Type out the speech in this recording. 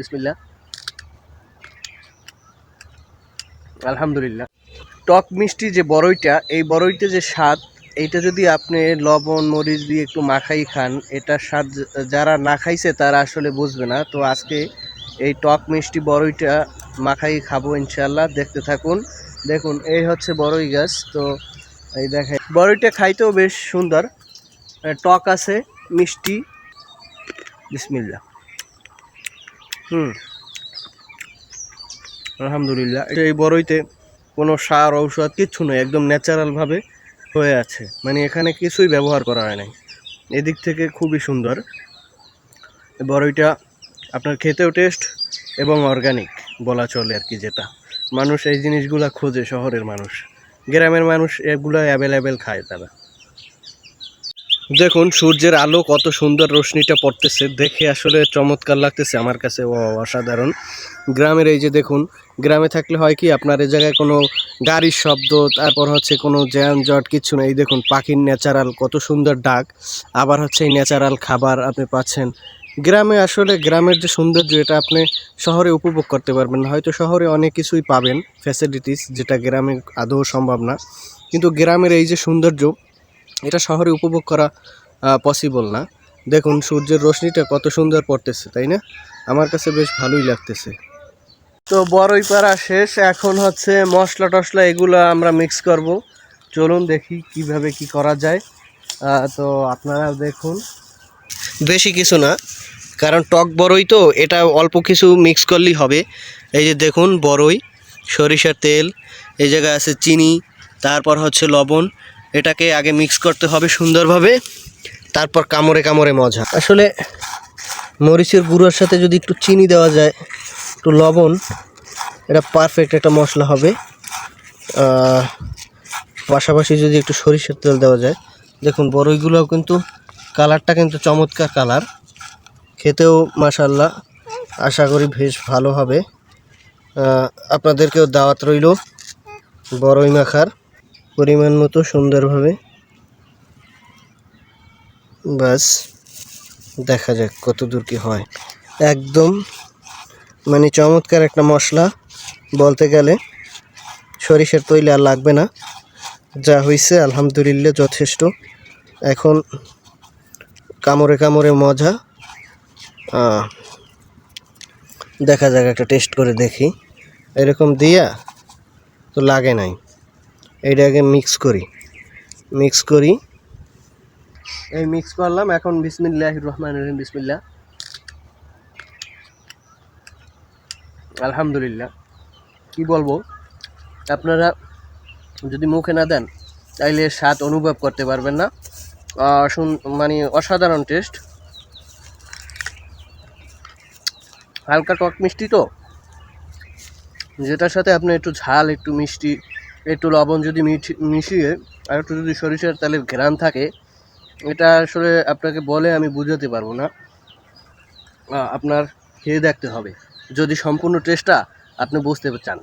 বিসমিল্লা আলহামদুলিল্লাহ। টক মিষ্টি যে বড়ইটা, এই বড়ইতে যে স্বাদ, এইটা যদি আপনি লবণ, মরিচ দিয়ে একটু মাখাই খান এটা স্বাদ যারা না খাইছে তারা আসলে বুঝবে না। তো আজকে এই টক মিষ্টি বড়ইটা মাখাই খাব ইনশাল্লাহ দেখতে থাকুন। দেখুন, এই হচ্ছে বড়ই গাছ। তো এই দেখেন, বড়ইটা খাইতেও বেশ সুন্দর। টক আছে, মিষ্টি। বিসমিল্লা হুম। আলহামদুলিল্লাহ। এই বড়ইতে কোনো সার, ঔষধ কিচ্ছু নয়, একদম ন্যাচারালভাবে হয়ে আছে। মানে এখানে কিছুই ব্যবহার করা হয় নাই। এদিক থেকে খুবই সুন্দর। বড়ইটা আপনার খেতেও টেস্ট এবং অর্গানিক বলা চলে আর কি যেটা। মানুষ এই জিনিসগুলা খোঁজে, শহরের মানুষ। গ্রামের মানুষ এগুলো অ্যাভেলেবেল খায় তারা। দেখুন, সূর্যের আলো কত সুন্দর রোশনিটা পড়তেছে। দেখে আসলে চমৎকার লাগতেছে আমার কাছে। ও, অসাধারণ। গ্রামের এই যে দেখুন, গ্রামে থাকলে হয় কি, আপনার এই জায়গায় কোনো গাড়ির শব্দ, তারপর হচ্ছে কোনো জ্যানজট কিছু নেই দেখুন, পাখির ন্যাচারাল কত সুন্দর ডাক। আবার হচ্ছে এই ন্যাচারাল খাবার আপনি পাচ্ছেন। গ্রামে আসলে, গ্রামের যে সৌন্দর্য, এটা আপনি শহরে উপভোগ করতে পারবেন না। হয়তো শহরে অনেক কিছুই পাবেন ফ্যাসিলিটিস যেটা গ্রামে আদৌ সম্ভব না। কিন্তু গ্রামের এই যে সৌন্দর্য এটা শহরে উপভোগ করা পসিবল না। দেখুন, সূর্যের রশ্মিটা কত সুন্দর পড়তেছে, তাই না? আমার কাছে বেশ ভালোই লাগতেছে। তো বড়ই পাড়া শেষ, এখন হচ্ছে মশলা টশলা এগুলো আমরা মিক্স করব। চলুন দেখি কীভাবে কি করা যায়। তো আপনারা দেখুন। বেশি কিছু না, কারণ টক বড়ই তো, এটা অল্প কিছু মিক্স করলেই হবে। এই যে দেখুন, বড়ই, সরিষার তেল, এই জায়গায় আছে চিনি, তারপর হচ্ছে লবণ এটাকে আগে মিক্স করতে হবে সুন্দরভাবে, তারপর কামড়ে কামড়ে মজা। আসলে মরিচের গুঁড়োর সাথে যদি একটু চিনি দেওয়া যায়, একটু লবণ, এটা পারফেক্ট একটা মশলা হবে। পাশাপাশি যদি একটু সরিষার তেল দেওয়া যায়, দেখুন বড়ইগুলোও কিন্তু কালারটা কিন্তু চমৎকার কালার খেতেও মাসাল্লাহ আশা করি বেশ ভালো হবে। আপনাদেরকেও দাওয়াত রইল বড়ই মাখার। পরিমাণ মতো সুন্দরভাবে। বাস, দেখা যাক কত দূর কি হয়। একদম মানে চমৎকার একটা মশলা বলতে গেলে। সরিষার তৈল আর লাগবে না। যা হয়েছে আলহামদুলিল্লাহ, যথেষ্ট। এখন কামড়ে কামড়ে মজা। দেখা যাক, একটা টেস্ট করে দেখি। এরকম দিয়া তো লাগে নাই। এইটা আগে মিক্স করি। মিক্স করি। এই মিক্স করলাম, এখন বিসমিল্লাহ রহমান রহিম, বিসমিল্লাহ। আলহামদুলিল্লাহ। কি বলব, আপনারা যদি মুখে না দেন, তাইলে স্বাদ অনুভব করতে পারবেন না। শুন- মানে অসাধারণ টেস্ট হালকা টক মিষ্টি তো? যেটার সাথে আপনি একটু ঝাল, একটু মিষ্টি একটু লবণ যদি মিশিয়ে আর একটু যদি সরিষার তাহলে ঘ্রাণ থাকে, এটা আসলে আপনাকে বলে আমি বুঝাতে পারব না। আপনার খেয়ে দেখতে হবে। যদি সম্পূর্ণ টেস্টটা আপনি বুঝতে চান।